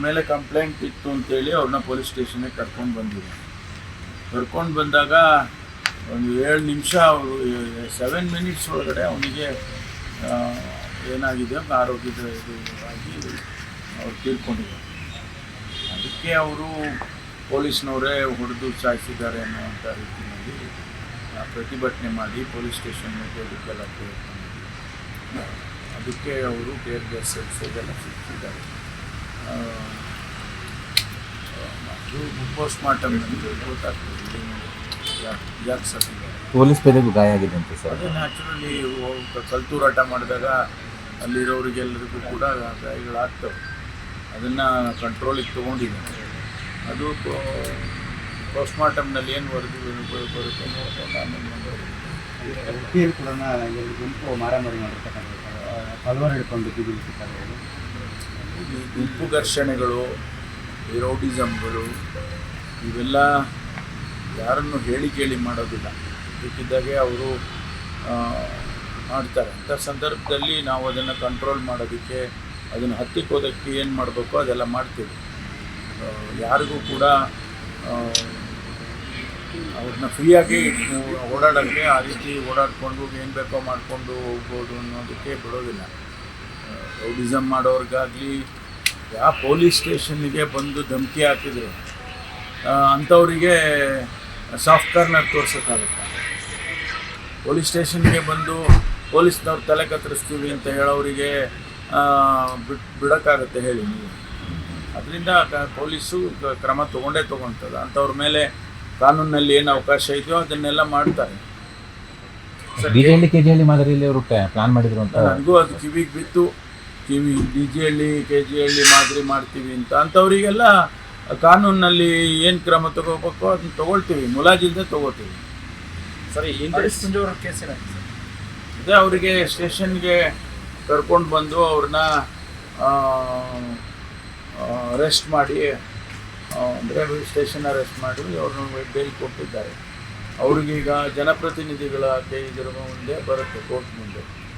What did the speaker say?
ಮೇಲೆ ಕಂಪ್ಲೇಂಟ್ ಇತ್ತು ಅಂತೇಳಿ ಅವ್ರನ್ನ ಪೊಲೀಸ್ ಸ್ಟೇಷನ್ಗೆ ಕರ್ಕೊಂಡು ಬಂದಿದ್ದೆ ಕರ್ಕೊಂಡು ಬಂದಾಗ ಒಂದು ಏಳು ನಿಮಿಷ ಅವರು ಸೆವೆನ್ ಮಿನಿಟ್ಸ್ ಒಳಗಡೆ ಅವನಿಗೆ ಏನಾಗಿದೆ ಆರೋಗ್ಯದ ಇದು ಆಗಿ ಅವ್ರು ತೀರ್ಕೊಂಡಿದ್ದಾರೆ ಅದಕ್ಕೆ ಅವರು ಪೊಲೀಸ್ನವರೇ ಹೊಡೆದು ಸಾಯಿಸಿದ್ದಾರೆ ಅನ್ನೋವಂಥ ರೀತಿಯಲ್ಲಿ ಪ್ರತಿಭಟನೆ ಮಾಡಿ ಪೊಲೀಸ್ ಸ್ಟೇಷನ್ ಪ್ರಯತ್ನ ಅದಕ್ಕೆ ಅವರು ಬೇರೆ ಬೇರೆ ಸೆಲ್ಸೆಲ್ಲ ಸಿಕ್ಕಿದ್ದಾರೆ. ಆ, ಅದು ಪೋಸ್ಟ್ ಮಾರ್ಟಮ್ ಗೊತ್ತಾಗ್ತದೆ ಯಾಕೆ ಸತ್ತಿದ್ದಾರೆ ಪೊಲೀಸ್ ಪೇದೆಗೂ ಗಾಯ ಆಗಿದೆ ಅಂತ ಸರ್. ಅದು ನ್ಯಾಚುರಲಿ ಕಲ್ತೂರಾಟ ಮಾಡಿದಾಗ ಅಲ್ಲಿರೋರಿಗೆಲ್ಲರಿಗೂ ಕೂಡ ಗಾಯಗಳಾಗ್ತವೆ. ಅದನ್ನು ಕಂಟ್ರೋಲಿಗೆ ತೊಗೊಂಡಿದ್ದೀನಿ ಅದು ಪೋಸ್ಟ್ ಮಾರ್ಟಮ್ನಲ್ಲಿ ಏನು ವರದಿ ಬರು- ಬರುತ್ತೆ ನೋಡ್ಕೊಂಡು ಆಮೇಲೆ ಗುಂಪು ಮಾರಾಮಾರಿ ಮಾಡಿರ್ತಕ್ಕಂಥ ಹಲವಾರು ಹಿಡ್ಕೊಂಡು ಈ ಗುಂಪು ಘರ್ಷಣೆಗಳು ರೌಡಿಸಮ್ಗಳು ಇವೆಲ್ಲ ಯಾರನ್ನು ಹೇಳಿ ಕೇಳಿ ಮಾಡೋದಿಲ್ಲ. ಇದಕ್ಕಿದ್ದಾಗೆ ಅವರು ಮಾಡ್ತಾರೆ. ಅಂಥ ಸಂದರ್ಭದಲ್ಲಿ ನಾವು ಅದನ್ನು ಕಂಟ್ರೋಲ್ ಮಾಡೋದಕ್ಕೆ, ಅದನ್ನು ಹತ್ತಿಕ್ಕೋದಕ್ಕೆ ಏನು ಮಾಡಬೇಕು, ಅದೆಲ್ಲ ಮಾಡ್ತೀವಿ. ಯಾರಿಗೂ ಕೂಡ ಅವ್ರನ್ನ ಫ್ರೀಯಾಗಿ ಓಡಾಡೋಕ್ಕೆ, ಆ ರೀತಿ ಓಡಾಡಿಕೊಂಡು ಏನು ಬೇಕೋ ಮಾಡಿಕೊಂಡು ಹೋಗ್ಬೋದು ಅನ್ನೋದಕ್ಕೆ ಬಿಡೋದಿಲ್ಲ. ರೌಡಿಸಮ್ ಮಾಡೋರಿಗಾಗಲಿ ಯಾವ ಪೊಲೀಸ್ ಸ್ಟೇಷನ್ಗೆ ಬಂದು ಧಮಕಿ ಹಾಕಿದ್ರು ಅಂಥವರಿಗೆ ಸಾಫ್ಟ್ ಕಾರ್ನರ್ ತೋರಿಸೋಕ್ಕಾಗುತ್ತೆ? ಪೊಲೀಸ್ ಸ್ಟೇಷನ್ಗೆ ಬಂದು ಪೊಲೀಸ್ನವ್ರು ತಲೆ ಕತ್ತರಿಸ್ತೀವಿ ಅಂತ ಹೇಳೋರಿಗೆ ಬಿಟ್ ಬಿಡೋಕ್ಕಾಗತ್ತೆ ಹೇಳಿ ನೀವು. ಅದರಿಂದ ಪೊಲೀಸು ಕ್ರಮ ತೊಗೊಂಡೇ ತೊಗೊಳ್ತದೆ. ಅಂಥವ್ರ ಮೇಲೆ ಕಾನೂನಲ್ಲಿ ಏನು ಅವಕಾಶ ಇದೆಯೋ ಅದನ್ನೆಲ್ಲ ಮಾಡ್ತಾರೆ. ಡಿ ಕೆ ಜಿ ಹಳ್ಳಿ ಮಾದರಿಯಲ್ಲಿ ಅವರು ಪ್ಲಾನ್ ಮಾಡಿದ್ರು ಅಂತ. ನನಗೂ ಅದು ಕಿವಿಗೆ ಬಿತ್ತು. ಕಿವಿ D J Halli K G Halli ಮಾದರಿ ಮಾಡ್ತೀವಿ ಅಂತ. ಅಂಥವರಿಗೆಲ್ಲ ಕಾನೂನಲ್ಲಿ ಏನು ಕ್ರಮ ತಗೋಬೇಕು ಅದನ್ನ ತಗೊಳ್ತೀವಿ. ಮುಲಾಜಿಲ್ಲದೆ ತಗೋತೀವಿ. ಸರಿ ಕೇಸ್ ಏನಾಯ್ತು ಅದೇ ಅವರಿಗೆ ಸ್ಟೇಷನ್ಗೆ ಕರ್ಕೊಂಡು ಬಂದು ಅವ್ರನ್ನ ಅರೆಸ್ಟ್ ಮಾಡಿ ಅಂದರೆ ಸ್ಟೇಷನ್ ಅರೆಸ್ಟ್ ಮಾಡಿ ಅವ್ರನ್ನ ಬೇಲ್ ಕೊಟ್ಟಿದ್ದಾರೆ. ಅವ್ರಿಗೀಗ ಜನಪ್ರತಿನಿಧಿಗಳ ಕೈ ಇದರ ಮುಂದೆ ಬರುತ್ತೆ ಕೋರ್ಟ್ ಮುಂದೆ.